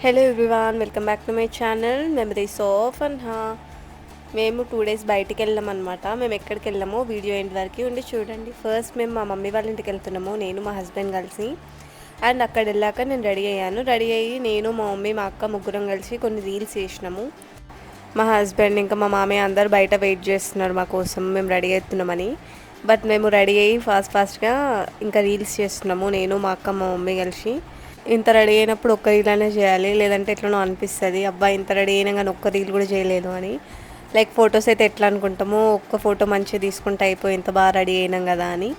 Hello everyone welcome back to my channel memories of అన్ హా మేము two days బయటికి వెళ్ళాం అనమాట మేము ఎక్కడికి వెళ్ళామో వీడియో ఎండ్ వరకు ఉండి చూడండి. ఫస్ట్ మేము మా మమ్మీ వాళ్ళ ఇంటికి వెళ్తున్నాము నేను మా హస్బెండ్ కలిసి. అండ్ అక్కడ వెళ్ళాక నేను రెడీ అయ్యాను. రెడీ అయ్యి నేను మా మమ్మీ మా అక్క ముగ్గురం కలిసి కొన్ని రీల్స్ చేసినాము. మా హస్బెండ్ ఇంకా మా మామయ్య అందరు బయట వెయిట్ చేస్తున్నారు మా కోసం మేము రెడీ అవుతున్నామని. బట్ మేము రెడీ అయ్యి ఫాస్ట్ ఫాస్ట్గా ఇంకా రీల్స్ చేస్తున్నాము నేను మా అక్క మా మమ్మీ కలిసి. ఇంత రెడీ అయినప్పుడు ఒక్క రీల్ అనే చేయాలి. లేదంటే ఎట్లనో అనిపిస్తుంది. అబ్బా ఇంత రెడీ అయినా కానీ ఒక్క రీల్ కూడా చేయలేదు అని. లైక్ ఫొటోస్ అయితే ఎట్లా అనుకుంటామో ఒక్క ఫోటో మంచిగా తీసుకుంటే అయిపోయి ఇంత బాగా రెడీ అయినాం కదా అని.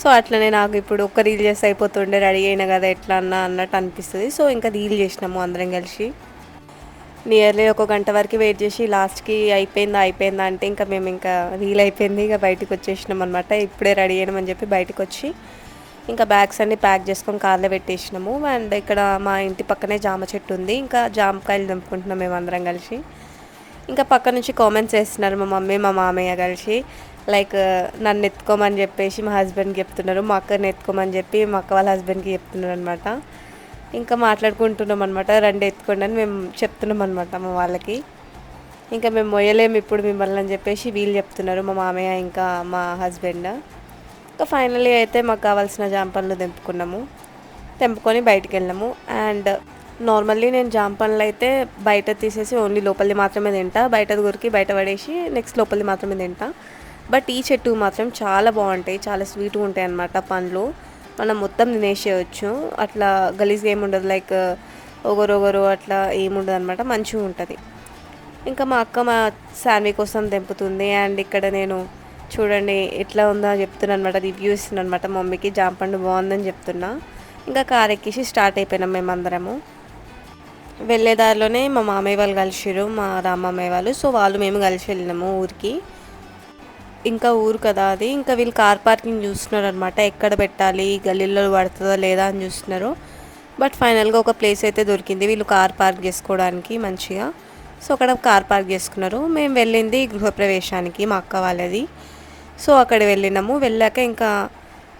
సో అట్లనే నాకు ఇప్పుడు ఒక్క రీల్ చేస్తే అయిపోతుండే రెడీ అయినా కదా ఎట్లా అన్నా అన్నట్టు అనిపిస్తుంది. సో ఇంకా రీల్ చేసినాము అందరం కలిసి. నియర్లీ ఒక గంట వరకు వెయిట్ చేసి లాస్ట్కి అయిపోయిందా అయిపోయిందా అంటే ఇంకా మేము ఇంకా రీల్ అయిపోయింది. ఇక బయటకు వచ్చేసినాం అనమాట ఇప్పుడే రెడీ అయినామని చెప్పి బయటకు వచ్చి ఇంకా బ్యాగ్స్ అన్ని ప్యాక్ చేసుకొని కార్లో పెట్టేసినాము. అండ్ ఇక్కడ మా ఇంటి పక్కనే జామ చెట్టు ఉంది. ఇంకా జామకాయలు తెంపుకుంటున్నాం మేము అందరం కలిసి. ఇంకా పక్క నుంచి కామెంట్స్ చేస్తున్నారు మా మమ్మీ మా మామయ్య కలిసి. లైక్ నన్ను ఎత్తుకోమని చెప్పేసి మా హస్బెండ్కి చెప్తున్నారు. మా అక్కని ఎత్తుకోమని చెప్పి మా అక్క వాళ్ళ హస్బెండ్కి చెప్తున్నారు అనమాట ఇంకా మాట్లాడుకుంటున్నాం అనమాట రెండు ఎత్తుకోండి అని మేము చెప్తున్నాం అనమాట మా వాళ్ళకి. ఇంకా మేము మొయ్యలేము ఇప్పుడు మిమ్మల్ని అని చెప్పేసి వీళ్ళు చెప్తున్నారు మా మామయ్య ఇంకా మా హస్బెండ్ ఇంకా ఫైనల్లీ అయితే మాకు కావాల్సిన జాంపన్లు తెంపుకున్నాము. తెంపుకొని బయటికి వెళ్ళాము అండ్ నార్మల్లీ నేను జాంపన్లు అయితే బయట తీసేసి ఓన్లీ లోపలి మాత్రమే తింటా. బయట గురికి బయట పడేసి నెక్స్ట్ లోపలి మాత్రమే తింటా. బట్ ఈ చెట్టు మాత్రం చాలా బాగుంటాయి. చాలా స్వీట్గా ఉంటాయి అన్నమాట పండ్లు. మనం మొత్తం తినేసేయచ్చు. అట్లా గలీజ్గా ఏముండదు. లైక్ ఒగరొగరు అట్లా ఏముండదు అనమాట మంచిగా ఉంటుంది ఇంకా మా అక్క మా శాన్వి కోసం తెంపుతుంది. అండ్ ఇక్కడ నేను చూడండి ఎట్లా ఉందో చెప్తున్నా అనమాట రివ్యూ ఇస్తున్నా అనమాట మమ్మీకి జాంపండు బాగుందని చెప్తున్నా. ఇంకా కార్ ఎక్కేసి స్టార్ట్ అయిపోయినాం మేమందరము వెళ్ళే దారిలోనే మా మామయ్య వాళ్ళు కలిసిరు మా రామమ్మయ్య వాళ్ళు. సో వాళ్ళు మేము కలిసి వెళ్ళినాము ఊరికి. ఇంకా ఊరు కదా అది. ఇంకా వీళ్ళు కార్ పార్కింగ్ చూస్తున్నారు అనమాట ఎక్కడ పెట్టాలి గల్లీలో పడుతుందా లేదా అని చూస్తున్నారు. బట్ ఫైనల్గా ఒక ప్లేస్ అయితే దొరికింది. వీళ్ళు కార్ పార్క్ చేసుకోవడానికి మంచిగా. సో అక్కడ కార్ పార్క్ చేసుకున్నారు. మేము వెళ్ళింది గృహప్రవేశానికి మా అక్క వాళ్ళది. సో అక్కడ వెళ్ళినాము. వెళ్ళాక ఇంకా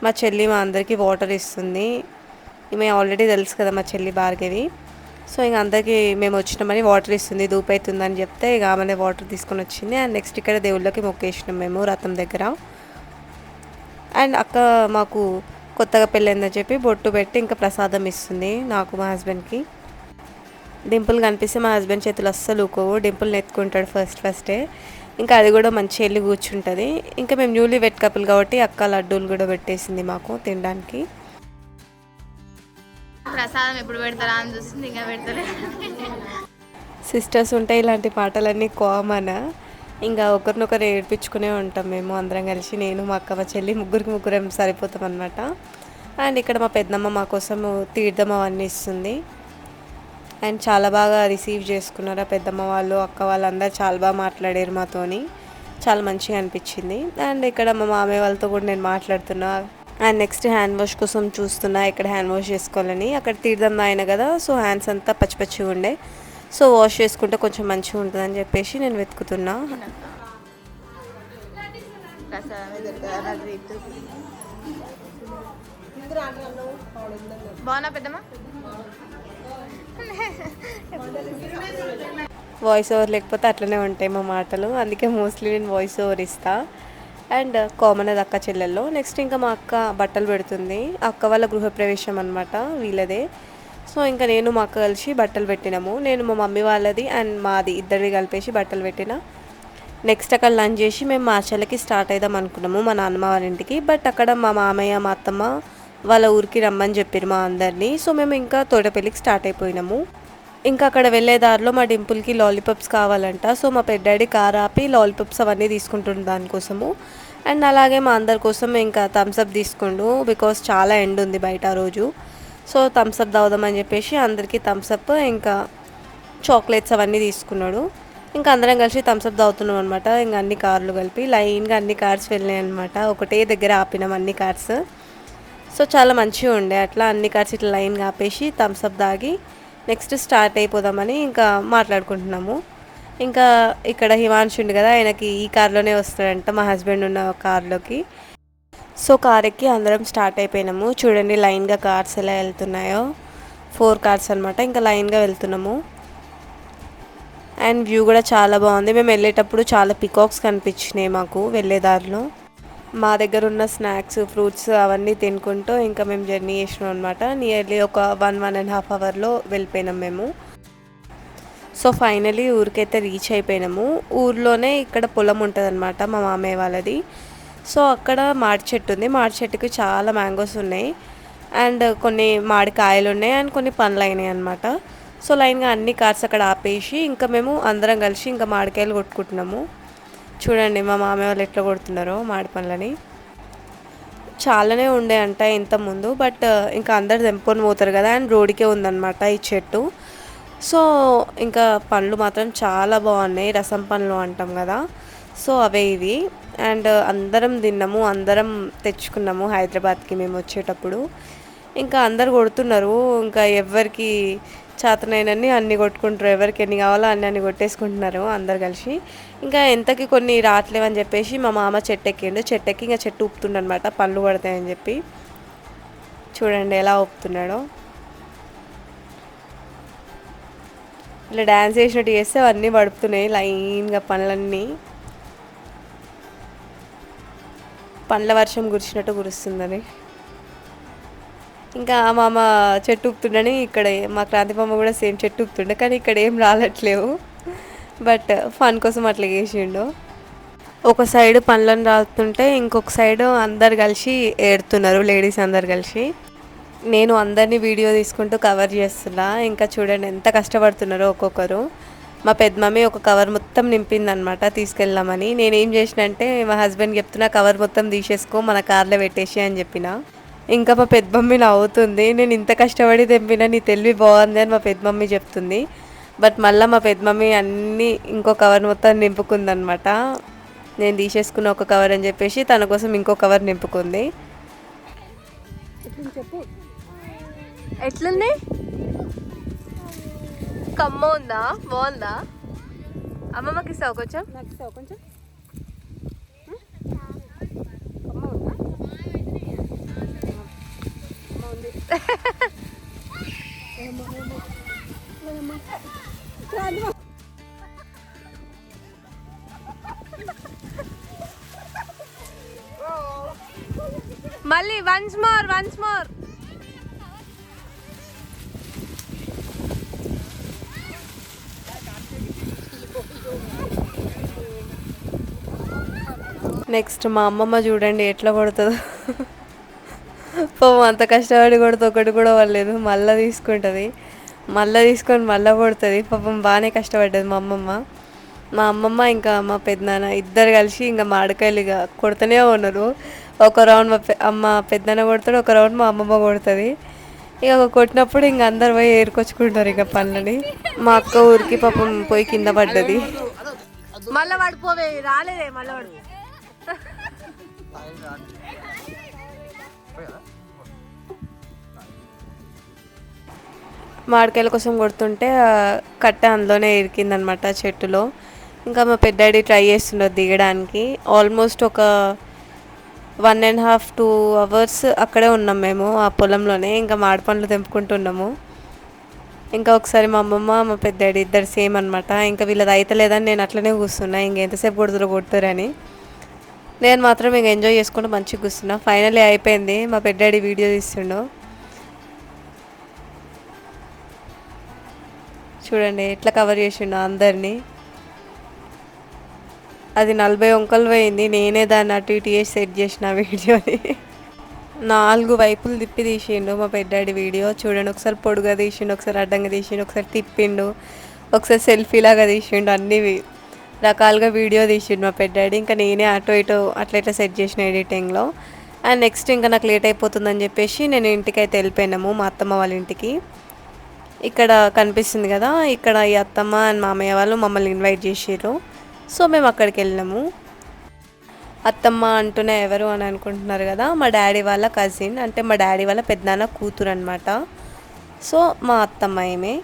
మా చెల్లి మా అందరికీ వాటర్ ఇస్తుంది. మేము ఆల్రెడీ తెలుసు కదా మా చెల్లి భార్గవి. సో ఇంక అందరికీ మేము వచ్చినామని వాటర్ ఇస్తుంది ధూప్ అవుతుందని చెప్తే ఇక ఆమెనే వాటర్ తీసుకొని వచ్చింది. అండ్ నెక్స్ట్ ఇక్కడ దేవుళ్ళకి మొక్కేసినాం మేము రథం దగ్గర. అండ్ అక్క మాకు కొత్తగా పెళ్ళైందని చెప్పి బొట్టు పెట్టి ఇంకా ప్రసాదం ఇస్తుంది నాకు మా హస్బెండ్కి డింపుల్ కనిపిస్తే మా హస్బెండ్ చేతులు అస్సలు ఊకోవు. డింపుల్ని ఎత్తుకుంటాడు ఫస్ట్ ఫస్టే ఇంకా అది కూడా మంచి వెళ్ళి కూర్చుంటుంది. ఇంకా మేము న్యూలీ వెట్ కపుల్ కాబట్టి అక్క లడ్డూలు కూడా పెట్టేసింది మాకు తినడానికి. ప్రసాదం ఎప్పుడు పెడతారా అని చూస్తుంది ఇంకా పెడతలే సిస్టర్స్ ఉంటే ఇలాంటి పాటలన్నీ కామన్ ఇంకా ఒకరినొకరు ఏడ్పించుకునే ఉంటాం మేము అందరం కలిసి. నేను మా అక్క మా చెల్లి ముగ్గురికి ముగ్గురం సరిపోతాం అనమాట అండ్ ఇక్కడ మా పెద్దమ్మ మా కోసం తీర్థం అవన్నీ ఇస్తుంది. అండ్ చాలా బాగా రిసీవ్ చేసుకున్నారు పెద్దమ్మ వాళ్ళు అక్క వాళ్ళందరూ చాలా బాగా మాట్లాడారు మాతోని. చాలా మంచిగా అనిపించింది. అండ్ ఇక్కడ మా మామయ్య వాళ్ళతో కూడా నేను మాట్లాడుతున్నా. అండ్ నెక్స్ట్ హ్యాండ్ వాష్ కోసం చూస్తున్నా ఇక్కడ హ్యాండ్ వాష్ చేసుకోవాలని. అక్కడ తీర్థం ఆయన కదా సో హ్యాండ్స్ అంతా పచ్చి పచ్చిగా ఉండే. సో వాష్ చేసుకుంటే కొంచెం మంచిగా ఉంటుందని చెప్పేసి నేను వెతుకుతున్నా. బాగున్నా పెద్దమ్మా? వాయిస్ ఓవర్ లేకపోతే అట్లనే ఉంటాయి మా మాటలు. అందుకే మోస్ట్లీ నేను వాయిస్ ఓవర్ ఇస్తా. అండ్ కామన్ uh, అది అక్క చెల్లెల్లో. నెక్స్ట్ ఇంకా మా అక్క బట్టలు పెడుతుంది. అక్క వాళ్ళ గృహప్రవేశం అనమాట వీళ్ళదే. సో ఇంకా నేను మా అక్క కలిసి బట్టలు పెట్టినాము. నేను మా మమ్మీ వాళ్ళది అండ్ మాది ఇద్దరిది కలిపేసి బట్టలు పెట్టిన. నెక్స్ట్ అక్కడ లంచ్ చేసి మేము మార్చాలకి స్టార్ట్ అవుదాం అనుకున్నాము మా నాన్నమ్మ వాళ్ళ ఇంటికి. బట్ అక్కడ మా మామయ్య మా అత్తమ్మ వాళ్ళ ఊరికి రమ్మని చెప్పారు మా అందరినీ. సో మేము ఇంకా తోటపల్లికి స్టార్ట్ అయిపోయినాము. ఇంకా అక్కడ వెళ్ళే దారిలో మా డింపుల్కి లాలీపాప్స్ కావాలంట. సో మా పెద్దాడి కార్ ఆపి లాలీపాప్స్ అవన్నీ తీసుకుంటుండే దానికోసము. అండ్ అలాగే మా అందరి కోసం ఇంకా థమ్స్అప్ తీసుకుండు బికాస్ చాలా ఎండ్ ఉంది బయట ఆ రోజు. సో థమ్స్అప్ తాగుదామని చెప్పేసి అందరికీ థమ్స్అప్ ఇంకా చాక్లెట్స్ అవన్నీ తీసుకున్నాడు. ఇంకా అందరం కలిసి థమ్స్అప్ తాగుతున్నాం అనమాట ఇంకా అన్ని కార్లు కలిపి లైన్గా అన్ని కార్స్ వెళ్ళినాయి అనమాట ఒకటే దగ్గర ఆపినాం అన్ని కార్స్. సో చాలా మంచిగా ఉండే. అట్లా అన్ని కార్స్ ఇట్లా లైన్గా ఆపేసి థమ్స్అప్ తాగి నెక్స్ట్ స్టార్ట్ అయిపోదామని ఇంకా మాట్లాడుకుంటున్నాము. ఇంకా ఇక్కడ హిమాన్షు ఉండి కదా ఆయనకి ఈ కార్లోనే వస్తాడంట మా హస్బెండ్ ఉన్న కార్లోకి. సో కార్ ఎక్కి అందరం స్టార్ట్ అయిపోయినాము. చూడండి లైన్గా కార్స్ ఎలా వెళ్తున్నాయో. ఫోర్ కార్స్ అనమాట ఇంకా లైన్గా వెళ్తున్నాము. అండ్ వ్యూ కూడా చాలా బాగుంది. మేము వెళ్ళేటప్పుడు చాలా పికాక్స్ కనిపించినాయి మాకు వెళ్ళే దారిలో. మా దగ్గర ఉన్న స్నాక్స్ ఫ్రూట్స్ అవన్నీ తినుకుంటూ ఇంకా మేము జర్నీ చేసినాం అనమాట నియర్లీ ఒక వన్ వన్ అండ్ హాఫ్ అవర్లో వెళ్ళిపోయినాం మేము. సో ఫైనలీ ఊరికైతే రీచ్ అయిపోయినాము. ఊర్లోనే ఇక్కడ పొలం ఉంటుంది అనమాట మా మామయ్య వాళ్ళది. సో అక్కడ మాడి చెట్టు ఉంది. మాడి చెట్టుకి చాలా మ్యాంగోస్ ఉన్నాయి. అండ్ కొన్ని మాడికాయలు ఉన్నాయి అండ్ కొన్ని పండ్లు అయినాయి అనమాట సో లైన్గా అన్ని కార్స్ అక్కడ ఆపేసి ఇంకా మేము అందరం కలిసి ఇంకా మాడికాయలు కొట్టుకుంటున్నాము. చూడండి మా మామయ్య వాళ్ళు ఎట్లా కొడుతున్నారో మామిడి పనులని చాలానే ఉండే అంట ఇంత ముందు బట్ ఇంకా అందరు తెంపుకొని పోతారు కదా అండ్ రోడ్డుకే ఉందన్నమాట ఈ చెట్టు. సో ఇంకా పండ్లు మాత్రం చాలా బాగున్నాయి రసం పండ్లు అంటాం కదా. సో అవే ఇవి. అండ్ అందరం తిన్నాము అందరం తెచ్చుకున్నాము హైదరాబాద్కి మేము వచ్చేటప్పుడు. ఇంకా అందరు కొడుతున్నారు ఇంకా ఎవరికి చేతనైనన్ని అన్ని కొట్టుకుంటారు. ఎవరికి ఎన్ని కావాలో అన్ని అన్ని కొట్టేసుకుంటున్నారు అందరు కలిసి. ఇంకా ఎంతకి కొన్ని రావట్లేవని చెప్పేసి మా మామ చెట్టు ఎక్కిండు చెట్టు ఎక్కి ఇంకా చెట్టు ఊపుతుండనమాట పండ్లు పడతాయని చెప్పి. చూడండి ఎలా ఊపుతున్నాడో. ఇలా డ్యాన్స్ చేసినట్టు చేస్తే అవన్నీ పడుతున్నాయి. లైన్గా పండ్లన్నీ పండ్ల వర్షం కురిసినట్టు కురుస్తుందని. ఇంకా మా అమ్మ చెట్టు ఊపుతుండని ఇక్కడ మా క్రాంతి కూడా సేమ్ చెట్టు ఊపుతుండే కానీ ఇక్కడ ఏం రాలట్లేవు. బట్ ఫన్ కోసం అట్లా చేసిండు. ఒక సైడ్ పనులను రాస్తుంటే ఇంకొక సైడ్ అందరు కలిసి ఏడుతున్నారు లేడీస్ అందరు కలిసి. నేను అందరినీ వీడియో తీసుకుంటూ కవర్ చేస్తున్నా. ఇంకా చూడండి ఎంత కష్టపడుతున్నారో ఒక్కొక్కరు. మా పెద్ద మమ్మీ ఒక కవర్ మొత్తం నింపిందనమాట తీసుకెళ్ళామని నేను ఏం అంటే మా హస్బెండ్ చెప్తున్నా కవర్ మొత్తం తీసేసుకో మన కార్లో పెట్టేసి అని చెప్పిన. ఇంకా మా పెద్ద మమ్మీ నవ్వుతుంది నేను ఇంత కష్టపడి తెంపినా నీ తెలివి బాగుంది అని మా పెద్ద మమ్మీ చెప్తుంది. బట్ మళ్ళీ మా పెద్ద మమ్మీ అన్నీ ఇంకో కవర్ మొత్తం నింపుకుందనమాట నేను తీసేసుకున్న ఒక కవర్ అని చెప్పేసి తన కోసం ఇంకో కవర్ నింపుకుంది. ఎట్లుంది? కమ్మ ఉందా? బాగుందా? అమ్మమ్మకి ఇస్తావు కొంచెం? నాకు ఇస్తావా కొంచెం అమ్మ ఉందా అమ్మ మళ్ళీ once more once more next మా అమ్మమ్మ చూడండి ఎట్లా పడుతుందో. పాపం అంత కష్టపడి కొడితే ఒకటి కూడా అవ్వలేదు మళ్ళీ తీసుకుంటుంది. మళ్ళీ తీసుకొని మళ్ళీ కొడుతుంది. పాపం బాగానే కష్టపడ్డది మా అమ్మమ్మ. మా అమ్మమ్మ ఇంకా మా పెద్దనాన్న ఇద్దరు కలిసి ఇంకా మామిడికాయలు ఇక కొడుతూనే ఉన్నారు. ఒక రౌండ్ మా పె- అమ్మ పెద్దనాన్న కొడతాడు ఒక రౌండ్ మా అమ్మమ్మ కొడుతుంది. ఇక కొట్టినప్పుడు ఇంక అందరు పోయి ఏరుకొచ్చుకుంటారు ఇక పనులని. మా అక్క ఊరికి పాపం పోయి కింద పడ్డది. మళ్ళీ పడిపోవే రాలేదే మళ్ళీ మామిడికాయల కోసం కొడుతుంటే కట్ట అందులోనే ఇరికిందనమాట చెట్టులో. ఇంకా మా పెద్దాడి ట్రై చేస్తుండదు దిగడానికి. ఆల్మోస్ట్ ఒక one and half two hours అక్కడే ఉన్నాం మేము ఆ పొలంలోనే. ఇంకా మామిడి పండ్లు తెంపుకుంటున్నాము. ఇంకా ఒకసారి మా అమ్మమ్మ మా పెద్దాడి ఇద్దరు సేమ్ అనమాట ఇంకా వీళ్ళది అయితలేదని నేను అట్లనే కూర్చున్నా. ఇంకెంతసేపు కొడుతురు కొడుతురని. నేను మాత్రం ఇంకా ఎంజాయ్ చేసుకుంటూ మంచిగా కూర్చున్నా. ఫైనలీ అయిపోయింది. మా పెద్దాడి వీడియో తీస్తుండో. చూడండి ఎట్లా కవర్ చేసిండు అందరినీ. అది నలభై వంకలు పోయింది నేనే దాన్ని అటు ఇటు చేసి సెట్ చేసిన వీడియోని. నాలుగు వైపులు తిప్పి తీసిండు మా పెద్దాడి వీడియో. చూడండి ఒకసారి పొడుగా తీసిండు ఒకసారి అడ్డంగా తీసిండు ఒకసారి తిప్పిండు ఒకసారి సెల్ఫీ లాగా తీసిండు అన్ని రకాలుగా వీడియో తీసిండు మా పెద్దాడి. ఇంకా నేనే అటు ఇటు అట్లా ఇట్లా సెట్ చేసిన ఎడిటింగ్లో అండ్ నెక్స్ట్ ఇంకా నాకు లేట్ అయిపోతుందని చెప్పేసి నేను ఇంటికి అయితే వెళ్ళిపోయినాము మా అత్తమ్మ వాళ్ళ ఇంటికి. ఇక్కడ కనిపిస్తుంది కదా ఇక్కడ ఈ అత్తమ్మ అండ్ మామయ్య వాళ్ళు మమ్మల్ని ఇన్వైట్ చేసారు సో మేము అక్కడికి వెళ్ళినాము. అత్తమ్మ అంటూనే ఎవరు అని అనుకుంటున్నారు కదా మా డాడీ వాళ్ళ కజిన్ అంటే మా డాడీ వాళ్ళ పెద్దనాన్న కూతురు అనమాట సో మా అత్తమ్మ ఏమే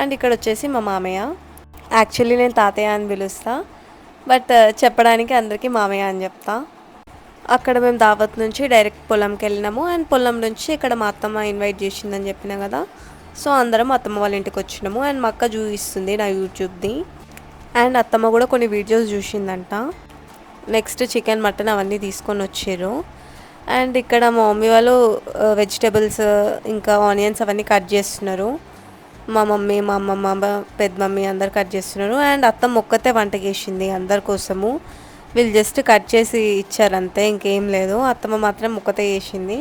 అండ్ ఇక్కడ వచ్చేసి మా మామయ్య. యాక్చువల్లీ నేను తాతయ్య అని పిలుస్తా బట్ చెప్పడానికి అందరికీ మామయ్య అని చెప్తా. అక్కడ మేము దావత్ నుంచి డైరెక్ట్ పొలంకి వెళ్ళినాము. అండ్ పొలం నుంచి ఇక్కడ మా అత్తమ్మ ఇన్వైట్ చేసిందని చెప్పిన కదా సో అందరం అత్తమ్మ వాళ్ళ ఇంటికి వచ్చినాము. అండ్ మా అక్క చూపిస్తుంది నా యూట్యూబ్ది. అండ్ అత్తమ్మ కూడా కొన్ని వీడియోస్ చూసిందంట. నెక్స్ట్ చికెన్ మటన్ అవన్నీ తీసుకొని వచ్చారు. అండ్ ఇక్కడ మా మమ్మీ వాళ్ళు వెజిటేబుల్స్ ఇంకా ఆనియన్స్ అవన్నీ కట్ చేస్తున్నారు. మా మమ్మీ మా అమ్మమ్మ మా పెద్ద మమ్మీ అందరు కట్ చేస్తున్నారు. అండ్ అత్తమ్మ ఒక్కతే వంట చేసింది అందరి కోసము. వీళ్ళు జస్ట్ కట్ చేసి ఇచ్చారు అంతే ఇంకేం లేదు. అత్తమ్మ మాత్రం ఒక్కతే చేసింది.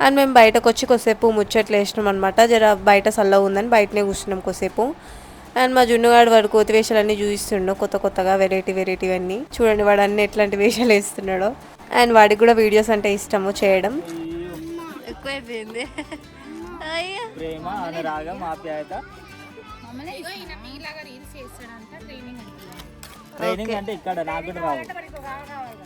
అండ్ మేము బయటకు వచ్చి కొద్దిసేపు ముచ్చట్లు వేసినాం అనమాట జర బయట చల్లగా ఉందని బయటనే కూర్చున్నాం కొద్దిసేపు. అండ్ మా జున్నుగాడు వాడు కోతి వేషాలు అన్నీ చూపిస్తుండో కొత్త కొత్తగా వెరైటీ వెరైటీ అన్నీ చూడండి వాడు అన్ని ఎట్లాంటి వేషాలు వేస్తున్నాడో. అండ్ వాడికి కూడా వీడియోస్ అంటే ఇష్టము చేయడం. ఎక్కువైపోయింది. అయ్యో. ప్రేమ అనురాగం ఆప్యాయత. ట్రైనింగ్ అంటే ఇక్కడ నాకు కూడా రాదు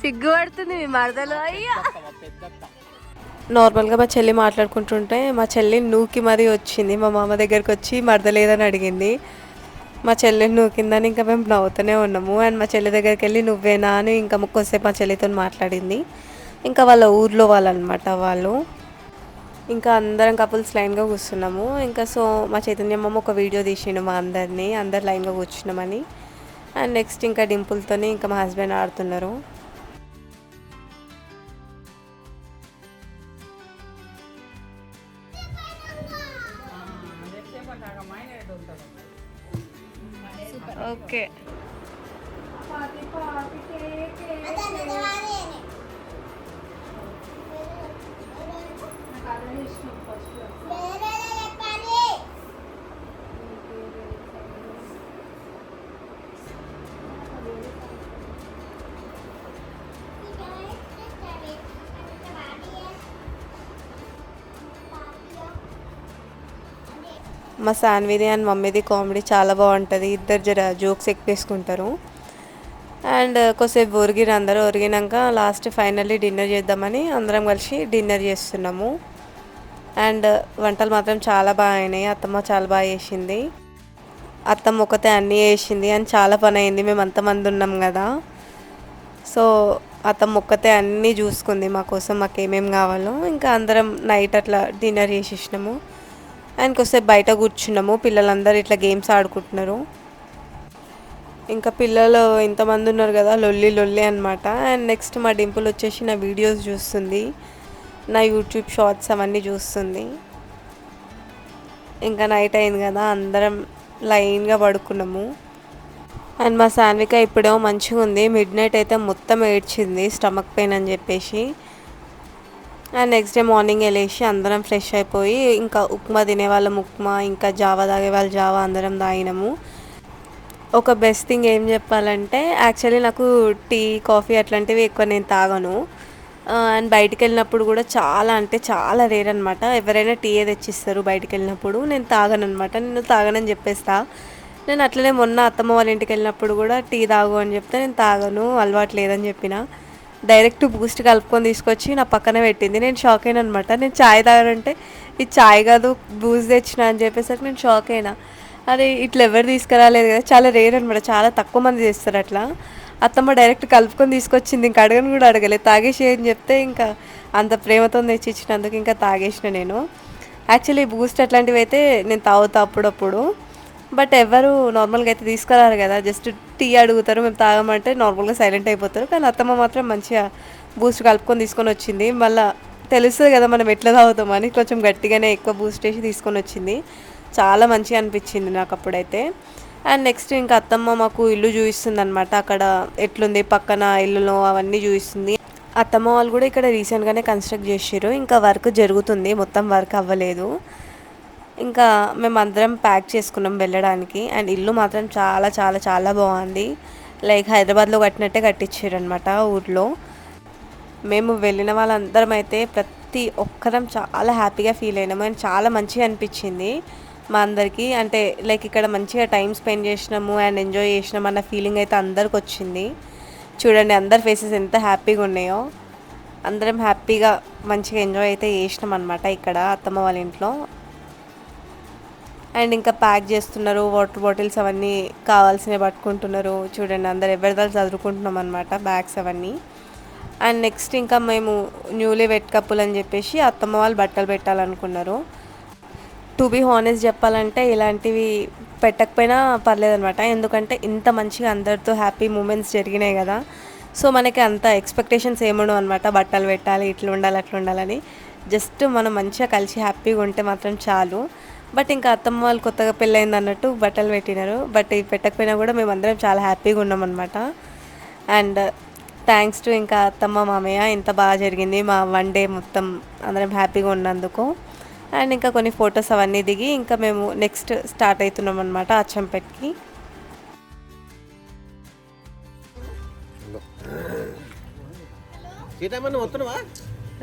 సిగ్గుపడుతుంది మీ మరదలు. అయ్యా. నార్మల్గా మా చెల్లి మాట్లాడుకుంటుంటే మా చెల్లి నూకి మరీ వచ్చింది. మా మామ దగ్గరికి వచ్చి మరదలేదని అడిగింది. మా చెల్లిని నూకిందని ఇంకా మేము నవ్వుతూనే ఉన్నాము. అండ్ మా చెల్లి దగ్గరికి వెళ్ళి నువ్వేనా? అని ఇంకా కొద్దిసేపు మా చెల్లితో మాట్లాడింది. ఇంకా వాళ్ళ ఊర్లో వాళ్ళు అనమాట వాళ్ళు. ఇంకా అందరం కపుల్స్ లైన్గా కూర్చున్నాము. ఇంకా సో మా చైతన్యమ్మ ఒక వీడియో తీసిండు మా అందరినీ. అందరు లైన్గా కూర్చున్నామని. అండ్ నెక్స్ట్ ఇంకా డింపుల్తోని ఇంకా మా హస్బెండ్ ఆడుతున్నారు. ఓకే. మా సాన్విది అండ్ మమ్మీది కామెడీ చాలా బాగుంటుంది. ఇద్దరు జర జోక్స్ ఎక్కువేసుకుంటారు అండ్ కొద్దిసేపు ఒరిగిరు అందరూ. ఒరిగినాక లాస్ట్ ఫైనల్లీ డిన్నర్ చేద్దామని అందరం కలిసి డిన్నర్ చేస్తున్నాము. అండ్ వంటలు మాత్రం చాలా బాగా అయినాయి. అత్తమ్మ చాలా బాగా చేసింది. అత్తమ్మ ఒకతే అన్నీ వేసింది అని చాలా పని అయింది. మేము అంతమంది ఉన్నాం కదా. సో అత్తమ్మ ఒక్కతే అన్నీ చూసుకుంది మా కోసం మాకు ఏమేమి కావాలో. ఇంకా అందరం నైట్ అట్లా డిన్నర్ చేసేసినాము. అండ్ కొస్తే బయట కూర్చున్నాము. పిల్లలందరూ ఇట్లా గేమ్స్ ఆడుకుంటున్నారు. ఇంకా పిల్లలు ఇంతమంది ఉన్నారు కదా లొల్లి లొల్లి అనమాట అండ్ నెక్స్ట్ మా డింపుల్ వచ్చేసి నా వీడియోస్ చూస్తుంది. నా యూట్యూబ్ షార్ట్స్ అవన్నీ చూస్తుంది. ఇంకా నైట్ అయింది కదా అందరం లైన్గా పడుకున్నాము. అండ్ మా సాన్విక ఇప్పుడేమో మంచిగా ఉంది మిడ్ నైట్ అయితే మొత్తం ఏడ్చింది స్టమక్ పెయిన్ అని చెప్పేసి. అండ్ నెక్స్ట్ డే మార్నింగ్ వెళ్ళేసి అందరం ఫ్రెష్ అయిపోయి ఇంకా ఉప్మా తినేవాళ్ళం. ఉప్మా ఇంకా జావా తాగే వాళ్ళు జావా అందరం తాగినాము. ఒక బెస్ట్ థింగ్ ఏం చెప్పాలంటే యాక్చువల్లీ నాకు టీ కాఫీ అట్లాంటివి ఎక్కువ నేను తాగను. అండ్ బయటికి వెళ్ళినప్పుడు కూడా చాలా అంటే చాలా రేర్ అనమాట ఎవరైనా టీ తెచ్చిస్తారు బయటికి వెళ్ళినప్పుడు నేను తాగను అనమాట నేను తాగనని చెప్పేస్తా. నేను అట్లనే మొన్న అత్తమ్మ వాళ్ళ ఇంటికి వెళ్ళినప్పుడు కూడా టీ తాగు అని చెప్తే నేను తాగను అలవాటు లేదని చెప్పిన. డైరెక్ట్ బూస్ట్ కలుపుకొని తీసుకొచ్చి నా పక్కన పెట్టింది. నేను షాక్ అయినా అనమాట నేను చాయ్ తాగాలంటే ఇది చాయ్ కాదు బూస్ట్ తెచ్చిన అని చెప్పేసరికి నేను షాక్ అయినా. అరే ఇట్లా ఎవరు తీసుకురాలేదు కదా. చాలా రేర్ అనమాట చాలా తక్కువ మంది చేస్తారు అట్లా. అత్తమ్మ డైరెక్ట్ కలుపుకొని తీసుకొచ్చింది. ఇంకా అడగను కూడా అడగలేదు. తాగేసి అని చెప్తే ఇంకా అంత ప్రేమతో తెచ్చి ఇచ్చినందుకు ఇంకా తాగేసిన నేను. యాక్చువల్లీ బూస్ట్ అట్లాంటివి అయితే నేను తాగుతా అప్పుడప్పుడు. బట్ ఎవరు నార్మల్గా అయితే తీసుకురారు కదా జస్ట్ టీ అడుగుతారు మేము తాగమంటే నార్మల్గా సైలెంట్ అయిపోతారు. కానీ అత్తమ్మ మాత్రం మంచిగా బూస్ట్ కలుపుకొని తీసుకొని వచ్చింది. మళ్ళీ తెలుస్తుంది కదా మనం ఎట్లా తాగుతామని కొంచెం గట్టిగానే ఎక్కువ బూస్ట్ వేసి తీసుకొని వచ్చింది. చాలా మంచిగా అనిపించింది నాకు అప్పుడైతే. అండ్ నెక్స్ట్ ఇంకా అత్తమ్మ మాకు ఇల్లు చూపిస్తుంది అనమాట అక్కడ ఎట్లుంది పక్కన ఇల్లులో అవన్నీ చూపిస్తుంది. అత్తమ్మ వాళ్ళు కూడా ఇక్కడ రీసెంట్గానే కన్స్ట్రక్ట్ చేసారు ఇంకా వర్క్ జరుగుతుంది. మొత్తం వర్క్ అవ్వలేదు. ఇంకా మేము అందరం ప్యాక్ చేసుకున్నాం వెళ్ళడానికి. అండ్ ఇల్లు మాత్రం చాలా చాలా చాలా బాగుంది. లైక్ హైదరాబాద్లో కట్టినట్టే కట్టించారు అనమాట ఊర్లో. మేము వెళ్ళిన వాళ్ళందరం అయితే ప్రతి ప్రతి ఒక్కరం చాలా హ్యాపీగా ఫీల్ అయినాము. అండ్ చాలా మంచిగా అనిపించింది మా అందరికీ. అంటే లైక్ ఇక్కడ మంచిగా టైం స్పెండ్ చేసినాము అండ్ ఎంజాయ్ చేసినాము అన్న ఫీలింగ్ అయితే అందరికి వచ్చింది. చూడండి అందరి ఫేసెస్ ఎంత హ్యాపీగా ఉన్నాయో. అందరం హ్యాపీగా మంచిగా ఎంజాయ్ అయితే చేసినాం అనమాట ఇక్కడ అత్తమ్మ వాళ్ళ ఇంట్లో. అండ్ ఇంకా ప్యాక్ చేస్తున్నారు వాటర్ బాటిల్స్ అవన్నీ కావాల్సినవి పట్టుకుంటున్నారు. చూడండి అందరు ఎవరిదాలు చదువుకుంటున్నాం అనమాట బ్యాగ్స్ అవన్నీ. అండ్ నెక్స్ట్ ఇంకా మేము న్యూలీ వెట్ కప్పులు అని చెప్పేసి అత్తమ్మ వాళ్ళు బట్టలు పెట్టాలనుకున్నారు. టు బీ హానెస్ట్ చెప్పాలంటే ఇలాంటివి పెట్టకపోయినా పర్లేదనమాట ఎందుకంటే ఇంత మంచిగా అందరితో హ్యాపీ మూమెంట్స్ జరిగినాయి కదా. సో మనకి అంత ఎక్స్పెక్టేషన్స్ ఏముండవు అనమాట బట్టలు పెట్టాలి ఇట్లా ఉండాలి అట్లా ఉండాలని. జస్ట్ మనం మంచిగా కలిసి హ్యాపీగా ఉంటే మాత్రం చాలు. బట్ ఇంకా అత్తమ్మ వాళ్ళు కొత్తగా పెళ్ళైంది అన్నట్టు బట్టలు పెట్టినారు. బట్ ఇవి పెట్టకపోయినా కూడా మేము అందరం చాలా హ్యాపీగా ఉన్నాం అనమాట అండ్ థ్యాంక్స్ టు ఇంకా అత్తమ్మ మామయ్య ఇంత బాగా జరిగింది. మా వన్ డే మొత్తం అందరం హ్యాపీగా ఉన్నందుకు. అండ్ ఇంకా కొన్ని ఫొటోస్ అవన్నీ దిగి ఇంకా మేము నెక్స్ట్ స్టార్ట్ అవుతున్నాం అనమాట అచ్చంపేట్కి.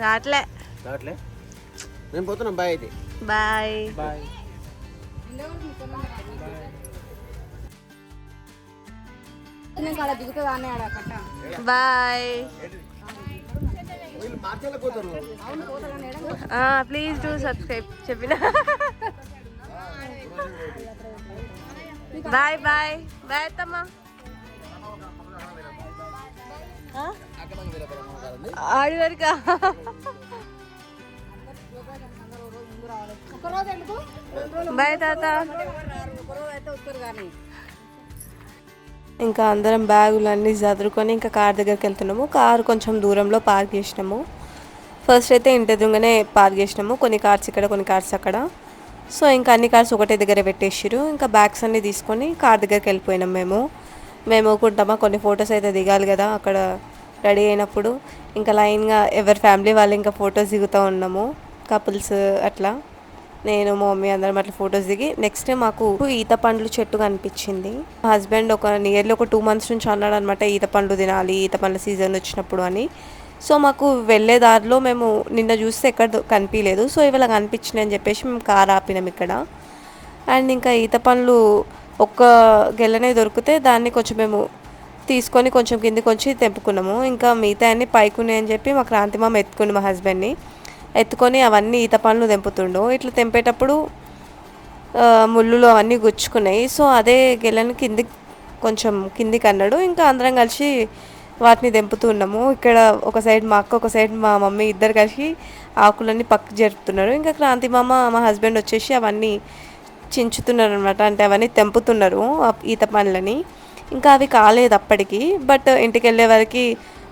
రాట్లే. రావట్లే నేను పోతున్నాం బాయ్ అయితే. బాయ్ బాయ్ నేను కాడ దిగుతుంది అనే ఆడ కట్ట బాయ్ వీళ్ళు మార్చాల పోతారు ప్లీజ్ డూ సబ్స్క్రైబ్ చెప్పిన బాయ్ బాయ్ బాయ్ అత్తమ్మ ఆడి వరకా బాయ్ తాత. ఇంకా అందరం బ్యాగులు అన్నీ చదువుకొని ఇంకా కార్ దగ్గరికి వెళ్తున్నాము. కార్ కొంచెం దూరంలో పార్క్ చేసినాము. ఫస్ట్ అయితే ఇంటి ఎదురుగానే పార్క్ చేసినాము. కొన్ని కార్స్ ఇక్కడ కొన్ని కార్స్ అక్కడ. సో ఇంకా అన్ని కార్స్ ఒకటే దగ్గర పెట్టేసిరు ఇంకా బ్యాగ్స్ అన్నీ తీసుకొని కార్ దగ్గరికి వెళ్ళిపోయినాం మేము. మేము ఊరుకుంటామా? కొన్ని ఫొటోస్ అయితే దిగాలి కదా అక్కడ రెడీ అయినప్పుడు. ఇంకా లైన్గా ఎవరి ఫ్యామిలీ వాళ్ళు ఇంకా ఫొటోస్ దిగుతూ ఉన్నాము. కపుల్స్ అట్లా. నేను మా మమ్మీ అందరం అట్లా ఫొటోస్ దిగి నెక్స్ట్ మాకు ఈత పండ్లు చెట్టు కనిపించింది. మా హస్బెండ్ ఒక నియర్లీ ఒక టూ మంత్స్ నుంచి అన్నాడు అనమాట ఈత పండ్లు తినాలి ఈత పండ్ల సీజన్ వచ్చినప్పుడు అని. సో మాకు వెళ్ళే దారిలో మేము నిన్న చూస్తే ఎక్కడ కనిపించలేదు సో ఇవాళ కనిపించినాయి అని చెప్పేసి మేము కార్ ఆపినాం ఇక్కడ. అండ్ ఇంకా ఈత పండ్లు ఒక్క గెల్లనే దొరికితే దాన్ని కొంచెం మేము తీసుకొని కొంచెం కిందికి వచ్చి తెంపుకున్నాము. ఇంకా మిగతా అన్ని పైకున్నాయని చెప్పి మా క్రాంతి మామ ఎత్తుకుంది మా హస్బెండ్ని. ఎత్తుకొని అవన్నీ ఈత పండ్లు తెంపుతుండు. ఇట్లా తెంపేటప్పుడు ఆ, ముళ్ళులు అవన్నీ గుచ్చుకున్నాయి. సో అదే గెలను కిందికి కొంచెం కిందికి అన్నాడు ఇంకా అందరం కలిసి వాటిని తెంపుతూ ఉన్నాము. ఇక్కడ ఒక సైడ్ మా అక్క ఒక సైడ్ మా మమ్మీ ఇద్దరు కలిసి ఆకులన్నీ పక్క జరుపుతున్నారు. ఇంకా క్రాంతి మామ మా హస్బెండ్ వచ్చేసి అవన్నీ చించుతున్నారు అనమాట అంటే అవన్నీ తెంపుతున్నారు ఈత పండ్లని ఇంకా అవి కాలేదు అప్పటికి. బట్ ఇంటికి వెళ్ళే వరకు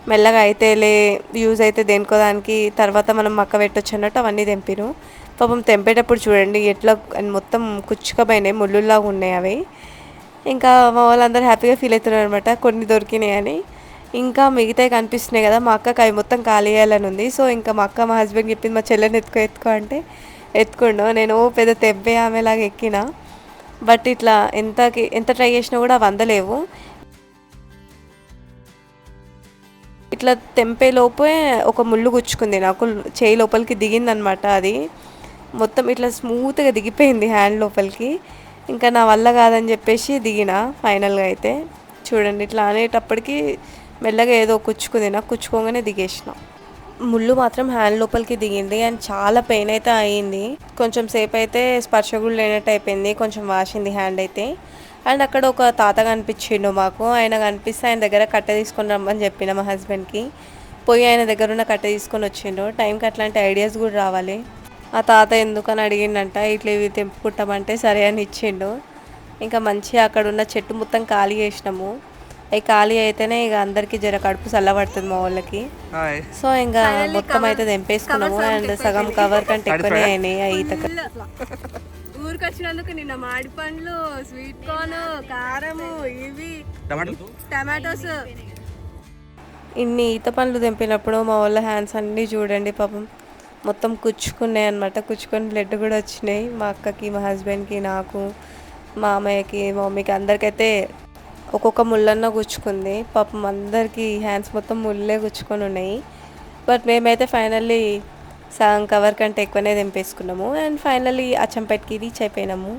మెల్లగా అయితేలే యూజ్ అయితే దేనికో దానికి తర్వాత మనం మక్క పెట్టొచ్చు అన్నట్టు అవన్నీ తెంపిరు పాపం తెంపేటప్పుడు చూడండి ఎట్లా మొత్తం కుచ్చుకపోయినాయి ముళ్ళులాగా ఉన్నాయి అవి. ఇంకా మా వాళ్ళందరూ హ్యాపీగా ఫీల్ అవుతున్నారు అనమాట కొన్ని దొరికినాయి అని. ఇంకా మిగతాయి కనిపిస్తున్నాయి కదా మా అక్కకి అవి మొత్తం ఖాళీ చేయాలని ఉంది. సో ఇంకా మా అక్క మా హస్బెండ్ చెప్పింది మా చెల్లెని ఎత్తుకో ఎత్తుకో అంటే ఎత్తుకుండు. నేను ఓ పెద్ద తెబ్బే ఆమెలాగా ఎక్కిన. బట్ ఇట్లా ఎంతకి ఎంత ట్రై చేసినా కూడా అవి ఇట్లా తెంపే లోపే ఒక ముళ్ళు గుచ్చుకుంది. నాకు చేయి లోపలికి దిగిందనమాట అది. మొత్తం ఇట్లా స్మూత్గా దిగిపోయింది హ్యాండ్ లోపలికి. ఇంకా నా వల్ల కాదని చెప్పేసి దిగిన ఫైనల్గా అయితే. చూడండి ఇట్లా అనేటప్పటికి మెల్లగా ఏదో కుచ్చుకుంది. నాకు కుచ్చుకోగానే దిగేసిన. ముళ్ళు మాత్రం హ్యాండ్ లోపలికి దిగింది అండ్ చాలా పెయిన్ అయితే అయింది. కొంచెం సేపు అయితే స్పర్శ కూడా లేనట్టు అయిపోయింది. కొంచెం వాసింది హ్యాండ్ అయితే. అండ్ అక్కడ ఒక తాత కనిపించిండు మాకు. ఆయన కనిపిస్తే ఆయన దగ్గర కట్టె తీసుకొని రమ్మని చెప్పిన మా హస్బెండ్కి. పోయి ఆయన దగ్గర ఉన్న కట్టె తీసుకొని వచ్చిండు. టైంకి అట్లాంటి ఐడియాస్ కూడా రావాలి. ఆ తాత ఎందుకని అడిగిండంట ఇట్లా ఇవి తెంపుకుంటామంటే సరే అని ఇచ్చిండు. ఇంకా మంచిగా అక్కడ ఉన్న చెట్టు మొత్తం ఖాళీ చేసినాము. అవి ఖాళీ అయితేనే ఇక అందరికీ జర కడుపు చల్లబడుతుంది మా వాళ్ళకి. సో ఇంకా మొత్తం అయితే తెంపేసుకున్నాము. అండ్ సగం కవర్ కంటే ఎక్కువనే అయినాయి. ఆ ఈత ఊరికి వచ్చినందుకు నిన్న మాడి పండ్లు స్వీట్ కార్న్ కారము ఇవి టమాటోస్. ఇన్ని ఈత పండ్లు తెంపినప్పుడు మా వాళ్ళ హ్యాండ్స్ అన్నీ చూడండి పాపం. మొత్తం కుచ్చుకున్నాయి అనమాట కుచ్చుకొని బ్లడ్ కూడా వచ్చినాయి. మా అక్కకి మా హస్బెండ్కి నాకు మా అమ్మయ్యకి మా మమ్మీకి అందరికైతే ఒక్కొక్క ముళ్ళన్న గుచ్చుకుంది. పాపం అందరికీ హ్యాండ్స్ మొత్తం ముళ్ళే గుచ్చుకొని ఉన్నాయి. బట్ మేమైతే ఫైనల్లీ సగం కవర్ కంటే ఎక్కువనే దింపేసుకున్నాము అండ్ ఫైనల్లీ అచ్చంపేటకి రీచ్ అయిపోయినాము.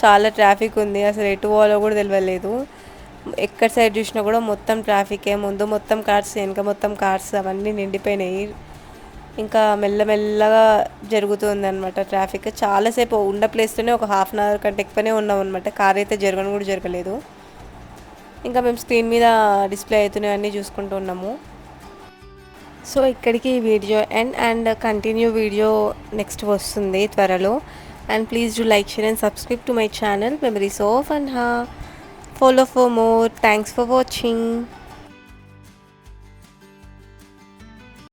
చాలా ట్రాఫిక్ ఉంది. అసలు ఎటు పోవాలో కూడా తెలియలేదు ఎక్కడ సైడ్ చూసినా కూడా మొత్తం ట్రాఫికే ముందు మొత్తం కార్స్ వెనక మొత్తం కార్స్ అవన్నీ నిండిపోయినాయి. ఇంకా మెల్లమెల్లగా జరుగుతుంది అనమాట ట్రాఫిక్ చాలాసేపు ఉన్న ప్లేస్తోనే ఒక హాఫ్ అన్ అవర్ కంటే ఎక్కువనే ఉన్నాం అనమాట కార్ అయితే జరగను కూడా జరగలేదు. ఇంకా మేము స్క్రీన్ మీద డిస్ప్లే అవుతున్నాయి అన్నీ చూసుకుంటూ ఉన్నాము. సో ఇక్కడికి ఈ video end and continue video next వస్తుంది త్వరలో. And please do like share and subscribe to my channel memories of and హా follow for more thanks for watching